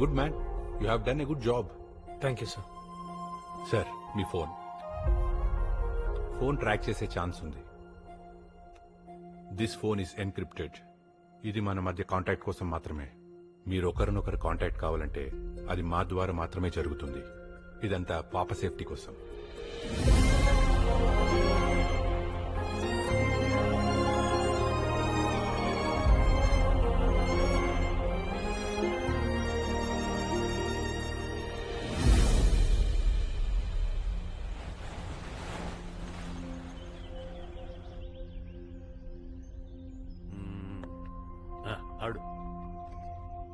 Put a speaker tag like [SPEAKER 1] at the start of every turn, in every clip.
[SPEAKER 1] Good man you have done a good job.
[SPEAKER 2] Thank you sir
[SPEAKER 1] sir me phone. Phone track చేసే chance ఉంది. This phone is encrypted ఇది మన మధ్య contact కోసం మాత్రమే. మీరు ఒకరినొకరు కాంటాక్ట్ కావాలంటే అది మా ద్వారా మాత్రమే జరుగుతుంది. ఇదంతా పాప సేఫ్టీ కోసం.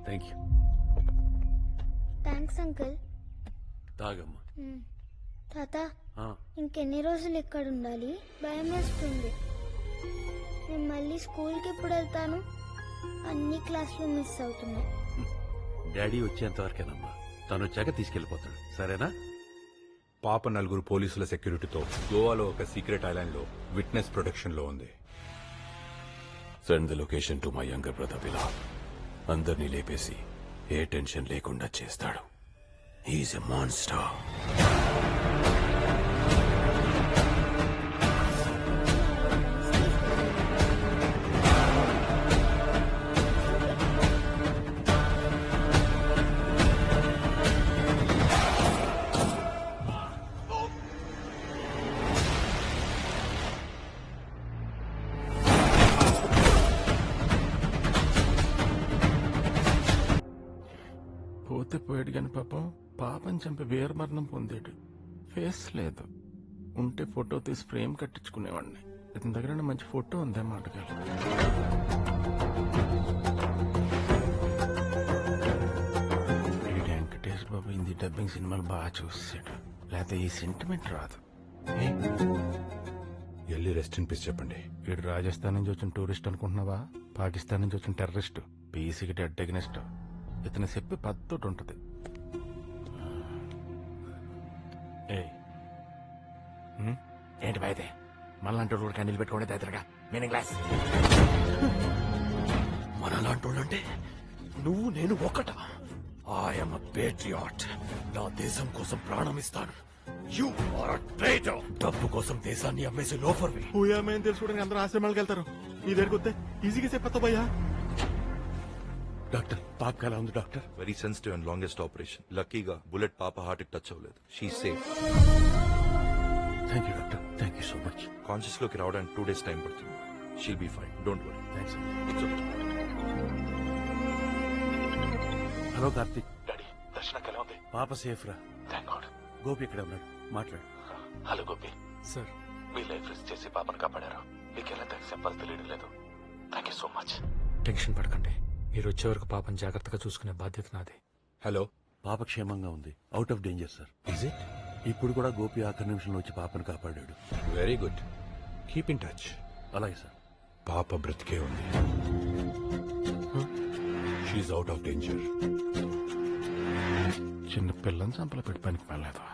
[SPEAKER 3] థ్యాంక్ యూ
[SPEAKER 4] థ్యాంక్స్ అంకుల్
[SPEAKER 3] తాగమ్మా.
[SPEAKER 4] తాత
[SPEAKER 3] ఆ,
[SPEAKER 4] ఇంకెన్ని రోజులు ఇక్కడ ఉండాలి? భయం వేస్తుంది. నేను మళ్ళీ స్కూల్కి ఎప్పుడు వెళ్తాను? అన్ని క్లాసులు మిస్ అవుతున్నాయి.
[SPEAKER 3] డాడీ వచ్చేంత వరకేనమ్మా. తను వచ్చాక తీసుకెళ్ళిపోతాడు సరేనా?
[SPEAKER 1] పాప నలుగురు పోలీసుల సెక్యూరిటీతో గోవాలో ఒక సీక్రెట్ ఐలాండ్లో విట్నెస్ ప్రొటెక్షన్లో ఉంది.
[SPEAKER 5] Send the location to my younger brother Bilal అందరినీ లేపేసి ఏ టెన్షన్ లేకుండా చేస్తాడు. హీఈస్ ఎ మాన్స్టర్
[SPEAKER 6] పాపని చంపి వీరమరణం పొందాడు ఫేస్ లేదు. ఉంటే ఫోటో తీసి ఫ్రేమ్ కట్టించుకునేవాడిని ఇతని దగ్గర మంచి ఫోటో ఉందే ఈ వెంకటేష్ బాబు హిందీ డబ్బింగ్ సినిమాలు బాగా చూసాడు లేకపోతే ఈ సెంటిమెంట్ రాదు.
[SPEAKER 1] వెళ్ళి రెస్ట్ ఇన్ పీస్ చెప్పండి.
[SPEAKER 6] వీడు రాజస్థాన్ నుంచి వచ్చిన టూరిస్ట్ అనుకుంటున్నావా? పాకిస్తాన్ నుంచి వచ్చిన టెర్రరిస్ట్. పీసీకి డెడ్ అగ్నెస్ట్ ఇతను చెప్పి పద్ధతి ఉంటది. ఏయ్. హ్మ్? ఏంటి బాయితే మనలాంటి కూడా కన్నీళ్ళు పెట్టుకోండి దగ్గరగా మీనింగ్ క్లాస్
[SPEAKER 5] మనలాంటోళ్ళంటే నువ్వు నేను ఒకట ఐఎమ్ పేట్రియాట్ నా దేశం కోసం ప్రాణం ఇస్తాను. యు ఆర్ ట్రేటర్ డబ్బు కోసం దేశాన్ని అమ్మేసి లోఫర్వి.
[SPEAKER 6] మేము తెలుసుకోవడానికి అందరూ ఆశ్రమాలకు వెళ్తారు. ఈ దగ్గరికి వస్తే ఈజీగా చెప్పేస్తా భయ్యా.
[SPEAKER 3] డాక్టర్ పాప ఎలా ఉంది doctor?
[SPEAKER 7] Very sensitive and longest operation లక్కీగా బుల్లెట్ పాప హార్ట్కి టచ్ అవ్వలేదు. She safe
[SPEAKER 3] thank you doctor. Thank you so much
[SPEAKER 7] కాన్షియస్లోకి రావడానికి టూ డేస్ టైం పడుతుంది. She'll be fine don't worry
[SPEAKER 3] thanks hello Karthik
[SPEAKER 5] daddy దర్శనకి ఎలా ఉంది?
[SPEAKER 3] పాప సేఫ్ రా.
[SPEAKER 5] థ్యాంక్ గాడ్
[SPEAKER 3] గోపి ఇక్కడ ఉన్నాడు? మాట్లాడు.
[SPEAKER 5] హలో గోపి.
[SPEAKER 2] సార్
[SPEAKER 5] మీ లైఫ్ రిస్క్ చేసి పాపను కాపాడారు. మీకు ఎలా థ్యాంక్స్ చెప్పాలి తెలియడం లేదు. Thank you so much
[SPEAKER 2] tension పడకండి. మీరు వచ్చే వరకు పాపం జాగ్రత్తగా చూసుకునే బాధ్యత నాది.
[SPEAKER 1] హలో
[SPEAKER 3] పాప క్షేమంగా ఉంది. Out of danger sir
[SPEAKER 1] is it
[SPEAKER 3] ఇప్పుడు కూడా గోపి ఆఖరి నిమిషంలో వచ్చి పాపను కాపాడాడు.
[SPEAKER 1] Very good keep in touch
[SPEAKER 3] అలాగే సార్
[SPEAKER 1] పాప బ్రతికే ఉంది. షీఈ్ అవుట్ ఆఫ్ డేంజర్
[SPEAKER 6] చిన్న పిల్లని చంపలు పెట్టి పనికి వెళ్ళలేదు?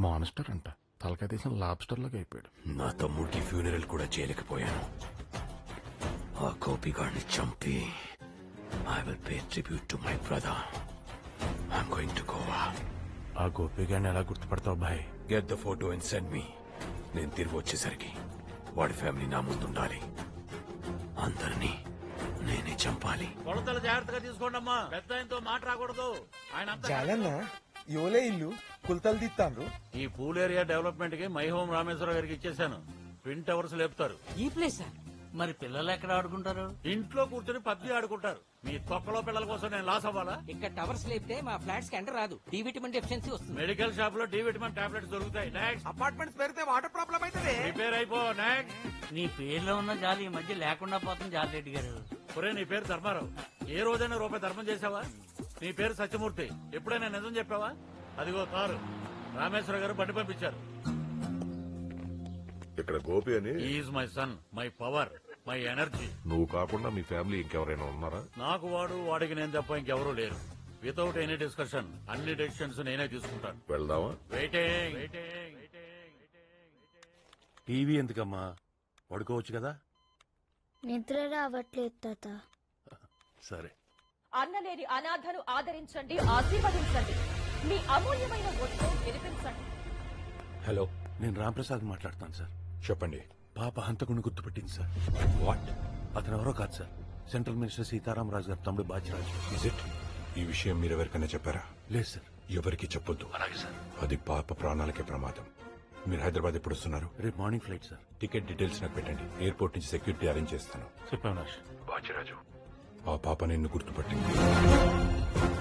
[SPEAKER 6] మానిస్టర్ అంట. తలకాయ తీసిన లాబ్స్టర్ లాగా అయిపోయాడు.
[SPEAKER 5] నా తమ్ముడికి ఫ్యూనరల్ కూడా చేయలేకపోయాను. ఆ గోపిగాడిని చంపి I will pay tribute to my brother I'm going to Goa
[SPEAKER 6] ఆ గోపి గారిని ఎలా గుర్తుపడతావు భాయ్
[SPEAKER 5] get the photo and send me నేను తిరిగి వచ్చేసరికి వాడి ఫ్యామిలీ నా ముందుండాలి అందరినీ నేనే చంపాలి.
[SPEAKER 8] కొలతలు జాగ్రత్తగా తీసుకోండి అమ్మా పెద్ద ఆయనతో మాట రాకూడదు. ఆయన అంతా
[SPEAKER 9] జాగన్న యోలే ఇల్లు. కుల్తలు తీస్తాండ్రు
[SPEAKER 8] ఈ పూల్ ఏరియా డెవలప్మెంట్కి మై హోమ్ రామేశ్వర గారికి ఇచ్చేసాను ట్విన్ టవర్స్ లేపుతారు.
[SPEAKER 10] ఈ ప్లేసా? మరి పిల్లలు ఎక్కడ ఆడుకుంటారు?
[SPEAKER 8] ఇంట్లో కూర్చొని పబ్జి ఆడుకుంటారు. మీ తొక్కలో పిల్లల కోసం నేను లాస్ అవ్వాలా?
[SPEAKER 10] ఇక్కడ టవర్స్ లేపితే మా ఫ్లాట్స్కి ఎంటర్ రాదు. డి విటమిన్ డెఫిషియన్సీ వస్తుంది.
[SPEAKER 8] మెడికల్ షాప్లో డి విటమిన్ టాబ్లెట్స్ దొరుకుతాయి. నెక్స్ట్
[SPEAKER 9] అపార్ట్మెంట్స్ పెరిగితే వాటర్ ప్రాబ్లం అవుతుంది
[SPEAKER 8] ప్రిపేర్ అయిపో. నెక్స్ట్
[SPEAKER 10] నీ పేరులో ఉన్న జాలి ఈ మధ్య లేకుండా పోతుంది జాలిరెడ్డి గారు.
[SPEAKER 8] ఒరే నీ పేరు ధర్మారావు. ఏ రోజైనా రూపాయి ధర్మం చేసావా నీ పేరు సత్యమూర్తి. ఎప్పుడైనా నిజం చెప్పావా? అదిగో కారు. రామేశ్వర గారు బండి పంపించారు.
[SPEAKER 7] ఇక్కడ గోపి అని.
[SPEAKER 8] Is my son my power my energy
[SPEAKER 7] నువ్వు కాకుండా మీ ఫ్యామిలీ ఇంకెవరైనా ఉన్నారా?
[SPEAKER 8] నాకు వాడు వాడికి నేను తప్ప ఇంకెవరూ లేరు. వితౌట్ ఎనీ డిస్కషన్ అన్ని డెసిషన్స్ నేనే తీసుకుంటాను.
[SPEAKER 7] వెళ్దామా?
[SPEAKER 8] వెయిటింగ్
[SPEAKER 3] టీవీ ఎందుకమ్మా? పడుకోవచ్చు కదా?
[SPEAKER 4] నిద్ర రావట్లేదు తాత.
[SPEAKER 3] సరే.
[SPEAKER 11] అన్నలేని అనాథను ఆదరించండి ఆశీర్వదించండి. మీ అమూల్యమైన గెలిపించండి
[SPEAKER 2] హలో
[SPEAKER 3] నేను రాంప్రసాద్ మాట్లాడుతాను సార్.
[SPEAKER 1] చెప్పండి.
[SPEAKER 3] పాప హంతకుని గుర్తుపట్టింది సార్.
[SPEAKER 1] వాట్?
[SPEAKER 3] అతను ఎవరో కాదు సార్. సెంట్రల్ మినిస్టర్ సీతారామరాజు గారు తమ్ముడు బాచిరాజు.
[SPEAKER 1] ఇజ్ ఇట్ ఈ విషయం మీరెవరికైనా చెప్పారా?
[SPEAKER 3] లేదు సార్.
[SPEAKER 1] ఎవరికి చెప్పొద్దు.
[SPEAKER 3] అలాగే సార్.
[SPEAKER 1] అది పాప ప్రాణాలకే ప్రమాదం. మీరు హైదరాబాద్ ఎప్పుడు వస్తున్నారు?
[SPEAKER 3] రేపు morning flight sir.
[SPEAKER 1] Ticket details నాకు పెట్టండి. ఎయిర్పోర్ట్ నుంచి సెక్యూరిటీ అరేంజ్ చేస్తాను.
[SPEAKER 6] చెప్పాను రాజ్.
[SPEAKER 1] బాచిరాజు ఆ పాప నిన్ను గుర్తుపట్టింది.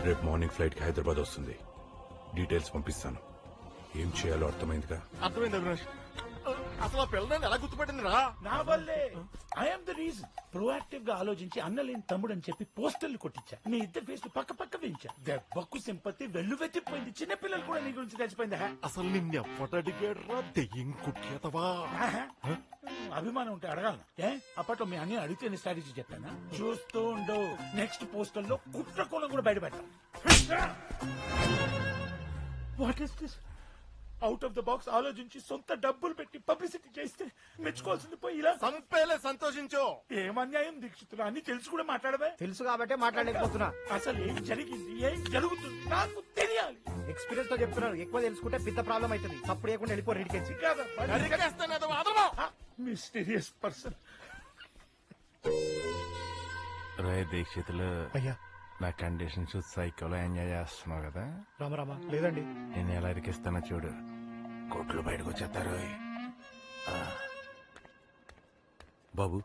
[SPEAKER 1] రేపు మార్నింగ్ ఫ్లైట్కి హైదరాబాద్ వస్తుంది. డీటెయిల్స్ పంపిస్తాను. ఏం చేయాలో అర్థమైందిగా?
[SPEAKER 12] అర్థమైంది అవినాష్ అసలు ఆ పిల్లని ఎలా గుర్తుపట్టింది రా?
[SPEAKER 13] నా వల్లే. ఐఎమ్ ద రీజన్ ప్రొయాక్టివ్గా ఆలోచించి అన్నలేని తమ్ముడు అని చెప్పి పోస్టర్లు కొట్టించా. మీ ఇద్దరు ఫేస్ పక్క పక్క పెంచా దెబ్బకు సింపతి వెళ్ళు వెతిపోయింది చిన్న పిల్లలు కూడా నీ గురించి తెలిసిపోయిందా?
[SPEAKER 12] అసలు నిన్ను ఎవ్వటడిగాడు రా? దెయ్యం కుట్కేతవా
[SPEAKER 13] ఆహా. అభిమానం ఉంటే అడగాలను? ఏ? అప్పట్లో మీ అన్ని అడిగితే స్ట్రాటజీ చెప్పానా? చూస్తూ ఉండు. నెక్స్ట్ పోస్టర్లో కూడా బయటపెడతాం. What is this out of the box ఆలోచించి సొంత డబ్బులు పెట్టి పబ్లిసిటీ చేస్తే మెచ్చుకోవాల్సింది పోయి ఇలా.
[SPEAKER 12] సంపేలే సంతోషించు.
[SPEAKER 13] ఏం అన్యాయం దీక్షితులు అన్ని తెలిసి కూడా మాట్లాడవే.
[SPEAKER 14] తెలుసు కాబట్టే మాట్లాడలేకపోతున్నా.
[SPEAKER 13] అసలు ఏం జరిగింది? ఏం జరుగుతుంది? నాకు తెలియాలి.
[SPEAKER 14] ఎక్స్పీరియన్స్తో చెప్తున్నాను ఎక్కువ తెలుసుకుంటే పెద్ద ప్రాబ్లం అవుతుంది. తప్పుడు లేకుండా వెళ్ళిపోరు ఇడికెచ్చి
[SPEAKER 13] మిస్టీరియస్ పర్సన్
[SPEAKER 6] రే దీక్షితులు
[SPEAKER 14] అయ్యా.
[SPEAKER 6] నా కండిషన్ చూసి సైకోలో ఎంజాయ్ చేస్తున్నావు కదా?
[SPEAKER 14] రామ రామ లేదండి.
[SPEAKER 6] నేను ఎలా ఇరికిస్తానో చూడు. కొట్లు బయటకు వచ్చేస్తారు.
[SPEAKER 3] బాబు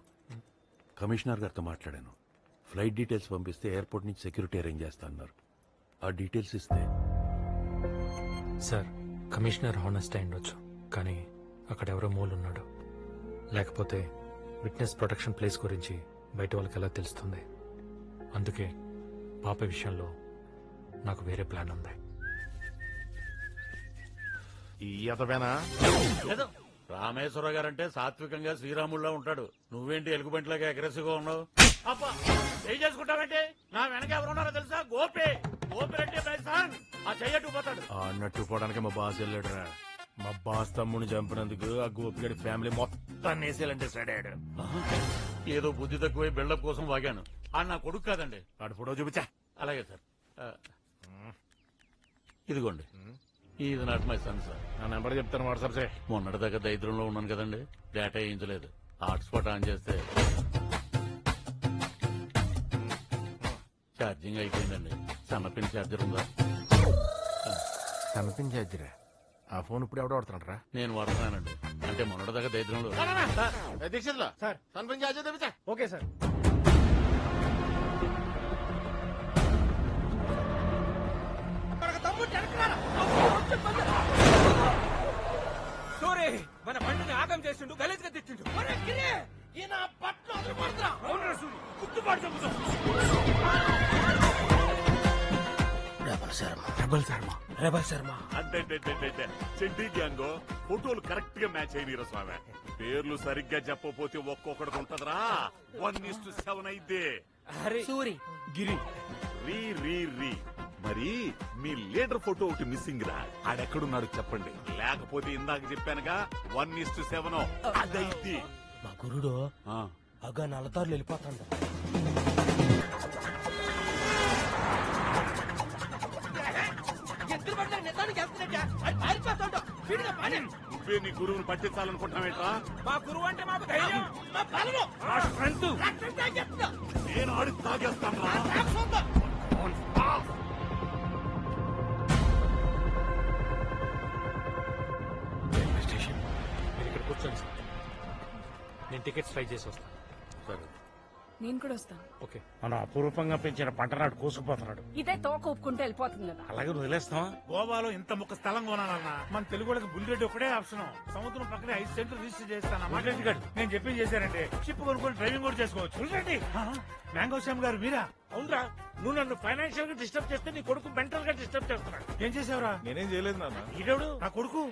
[SPEAKER 3] కమిషనర్ గారితో మాట్లాడాను. ఫ్లైట్ డీటెయిల్స్ పంపిస్తే ఎయిర్పోర్ట్ నుంచి సెక్యూరిటీ అరేంజ్ చేస్తా అన్నారు. ఆ డీటెయిల్స్ ఇస్తే.
[SPEAKER 2] సార్ కమిషనర్ హానెస్ట్ అయి ఉండొచ్చు. కానీ అక్కడ ఎవరో మూలున్నాడు. లేకపోతే విట్నెస్ ప్రొటెక్షన్ ప్లేస్ గురించి బయట వాళ్ళకి ఎలా తెలుస్తుంది? అందుకే పాప విషయంలో నాకు వేరే ప్లాన్ ఉంది.
[SPEAKER 12] ఈ అతవేనా?
[SPEAKER 13] లేదు రామేశ్వర గారంటే సాత్వికంగా శ్రీరాముల్లో ఉంటాడు. నువ్వేంటి ఎలుగుబంటిలాగా అగ్రెసివ్గా ఉన్నావు? అబ్బా ఏం చేసుకుంటావంటే నా వెనక ఎవరున్నారో తెలుసా? గోపి. గోపి రెడ్డి బైసాన్ ఆ చెయ్యట్టు పోతాడు.
[SPEAKER 6] అన్నట్టు పోవడానికి మా బాస్ వెళ్ళాడురా. మా బాస్ తమ్ముని చంపినందుకు ఆ గోపిగడి ఫ్యామిలీ మొత్తం వేసేయాలంటే సడాడు
[SPEAKER 13] ఏదో బుద్ధి తక్కువై బిల్డప్ కోసం వాగాను. ఆ నా కొడుకు కాదండి.
[SPEAKER 6] ఆడు ఫోటో చూపించా.
[SPEAKER 13] అలాగే సార్. ఆ, ఇదిగోండి. ఇది నాట్ మై సన్ సార్.
[SPEAKER 6] నా నెంబర్ చెప్తాను వాట్సాప్ చేయి
[SPEAKER 13] మొన్నటిదాకా దరిద్రంలో ఉన్నాను కదండి. డేటా వేయించలేదు. హాట్స్పాట్ ఆన్ చేస్తే. ఛార్జింగ్ అయిపోయిందండి. సన్నపిన్ ఛార్జర్ ఉందా?
[SPEAKER 6] కనిపించేద్దిరా ఆ ఫోన్ ఇప్పుడు ఎవడో వాడుతున్నాడు
[SPEAKER 13] నేను వాడుతున్నానండి. అంటే మొన్నటిదాకా దరిద్రంలో.
[SPEAKER 12] దీక్షితులు.
[SPEAKER 14] సార్.
[SPEAKER 12] కనిపించి అజయ్ తెప్పించా.
[SPEAKER 14] Okay sir.
[SPEAKER 10] సూరి మన బండిని ఆగం చేసిండు గలీజ్గా తెచ్చిండు
[SPEAKER 12] అంటే చెడ్డీ గ్యాంగ్ ఫోటోలు కరెక్ట్గా మ్యాచ్ అయినరా స్వామి. పేర్లు సరిగ్గా చెప్పకపోతే ఒక్కొక్కడికి ఉంటదిరా. వన్ ఇస్ టు సెవెన్ అయితే.
[SPEAKER 10] సూరి.
[SPEAKER 12] గిరి. రీ రీ రీ. మరి మీ లీడర్ ఫోటో ఒకటి మిస్సింగ్ రా. ఆడెక్కడున్నాడు చెప్పండి. లేకపోతే ఇందాక చెప్పానుగా వన్ ఇస్ టు సెవెన్ అదైతే.
[SPEAKER 10] మా గురుడు
[SPEAKER 12] ఆ,
[SPEAKER 10] అగా నల్లతారులు వెళ్ళిపోతాడు.
[SPEAKER 12] నువ్వే నీ గురువుని పట్టించాలనుకుంటున్నావేట్రా?
[SPEAKER 10] మా గురువు అంటే మాకు ధైర్యం. మా బలము.
[SPEAKER 12] నేను ఆడి తాగేస్తాను రా
[SPEAKER 2] నేను టికెట్స్ ట్రై చేసి వస్తాను
[SPEAKER 13] సరే.
[SPEAKER 11] నేను కూడా వస్తాను.
[SPEAKER 2] ఓకే.
[SPEAKER 13] మనం అపురూపంగా పెంచిన పంటనాడు కోసుకుపోతున్నాడు.
[SPEAKER 11] ఇదే తోక ఒప్పుకుంటే వెళ్ళిపోతుంది కదా.
[SPEAKER 13] అలాగే వదిలేస్తావా? గోవాలో ఇంత ముక్క స్థలం కొనాలన్నా మన తెలుగు వాళ్ళకి బుల్లిరెడ్డి ఒకటే ఆప్షన్. సముద్రం పక్కనే ఐదు సెంటర్ రిజిస్టర్ చేస్తాను మాట్లాడి గారు నేను చెప్పింది చేశారంటే షిప్ కొనుక్కొని డ్రైవింగ్ కూడా చేసుకోవచ్చు. బుల్లిరెడ్డి మ్యాంగో శ్యామ్ గారు మీరా? అవునరా. నువ్వు నన్ను ఫైనాన్షియల్గా డిస్టర్బ్ చేస్తే నీ కొడుకు మెంటల్గా డిస్టర్బ్ చేస్తున్నాడు. ఏం చేసావురా?
[SPEAKER 14] నేనేం చేయలేదు నాన్న.
[SPEAKER 13] ఈడేవుడు? నా కొడుకు?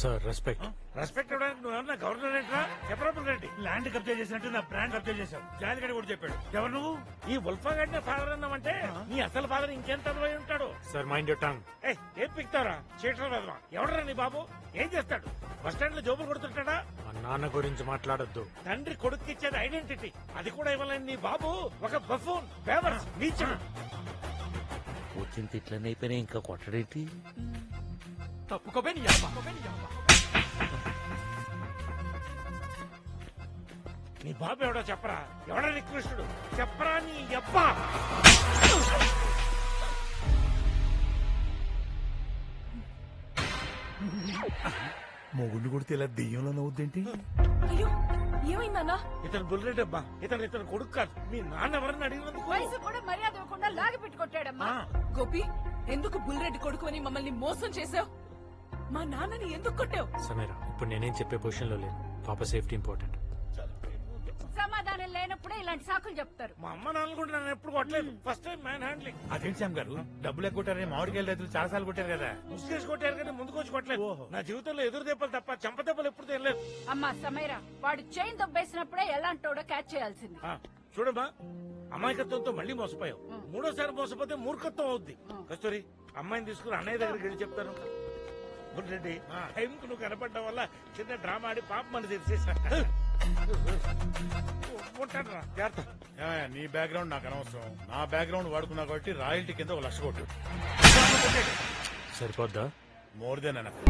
[SPEAKER 2] సార్ రెస్పెక్ట్
[SPEAKER 13] రెస్పెక్ట్ ఇవ్వడానికి నువ్వు ఏమన్నా గవర్నర్ ఏంట్రా? చెప్పరాబుల్ రెడ్డి ల్యాండ్ కబ్జా చేసినట్టు నా బ్రాండ్ కబ్జా చేశావు. జాలిగడి కూడా చెప్పాడు. ఎవరు నువ్వు? ఈ ఉల్ఫా గడిన ఫాదర్ అన్నామంటే నీ అసలు ఫాదర్ ఇంకెంత అదవై ఉంటాడు?
[SPEAKER 2] సార్ మైండ్ యూర్ టంగ్
[SPEAKER 13] ఏయ్, ఏం పిక్తారా చీటర్ ఎవడరా నీ బాబు? ఏం చేస్తాడు? బస్ స్టాండ్లో జోబులు కొడుతుంటాడా?
[SPEAKER 2] మా నాన్న గురించి మాట్లాడొద్దు.
[SPEAKER 13] తండ్రి కొడుకు ఇచ్చేది ఐడెంటిటీ అది కూడా ఇవ్వలేని నీ బాబు ఒక బఫూన్ ఫేవర్స్ నీచుడు.
[SPEAKER 10] వచ్చిన తిట్లన్నీ అయిపోయినాయి ఇంకా కొట్టడేంటి?
[SPEAKER 5] తప్పుకోబే నీ అమ్మ
[SPEAKER 13] నీ బాబు ఎవడో చెప్పరా? ఎవడా నికృష్టుడు చెప్పరా నీ అబ్బా?
[SPEAKER 5] మొగుళ్ళు కొడితే ఇలా దెయ్యంలో నవ్వుద్దేంటి?
[SPEAKER 15] అయ్యో ఏమైందన్నా
[SPEAKER 13] ఇతను బుల్లెట్ అబ్బా. ఇతను ఇతను కొడుకు కాదు. మీ నాన్న ఎవరిని అడిగినందుకు?
[SPEAKER 15] వయసు కూడా మర్యాద ఇవ్వకుండా లాగి పెట్టుకొట్టాడమ్మా. గోపి ఎందుకు బుల్రెడ్డి కొడుకు అని మమ్మల్ని మోసం చేసావు మా నాన్నని ఎందుకు కొట్టావు?
[SPEAKER 2] సమీరా ఇప్పుడు నేనేం చెప్పే పొజిషన్లో లేను. పాప సేఫ్టీ ఇంపార్టెంట్
[SPEAKER 15] సమాధానం లేనప్పుడే ఇలాంటి సాకులు చెప్తారు.
[SPEAKER 13] మా అమ్మ నాన్న కూడా నన్ను ఎప్పుడు కొట్టలేదు. ఫస్ట్ టైం మ్యాన్ హ్యాండ్లింగ్
[SPEAKER 16] అదేంటి శ్యామ్ గారు? డబ్బులు కొట్టారని మామిడికాయలు రైతులు చాలా సార్లు కొట్టారు కదా.
[SPEAKER 13] ముసుగేసి కొట్టారు కానీ ముందుకు వచ్చి కొట్టలేదు. నా జీవితంలో ఎదురు దెబ్బలు తప్ప చెంప దెబ్బలు ఎప్పుడు తెలియలేదు
[SPEAKER 15] అమ్మా సమీరా వాడు చైన్ దొబ్బేసినప్పుడే ఎలాంటోడో క్యాచ్ చేయాల్సింది.
[SPEAKER 13] చూడమ్మా అమాయకత్వంతో మళ్ళీ మోసపోయావు. మూడోసారి మోసపోతే మూర్ఖత్వం అవుద్ది. కస్తూరి అమ్మాయిని తీసుకుని అన్నయ్య దగ్గరికి వెళ్ళి చెప్తాను. రెడ్డి. టైంకు నువ్వు కనపడడం వల్ల చిన్న డ్రామా ఆడి పాప మన జాగ్రత్త.
[SPEAKER 16] ఏమయ్య, నీ బ్యాక్గ్రౌండ్ నాకు అనవసరం. నా బ్యాక్గ్రౌండ్ వాడుకున్నా కాబట్టి రాయల్టీ కింద ఒక లక్ష కొట్టు.
[SPEAKER 2] సరిపోద్దా?
[SPEAKER 16] More than enough.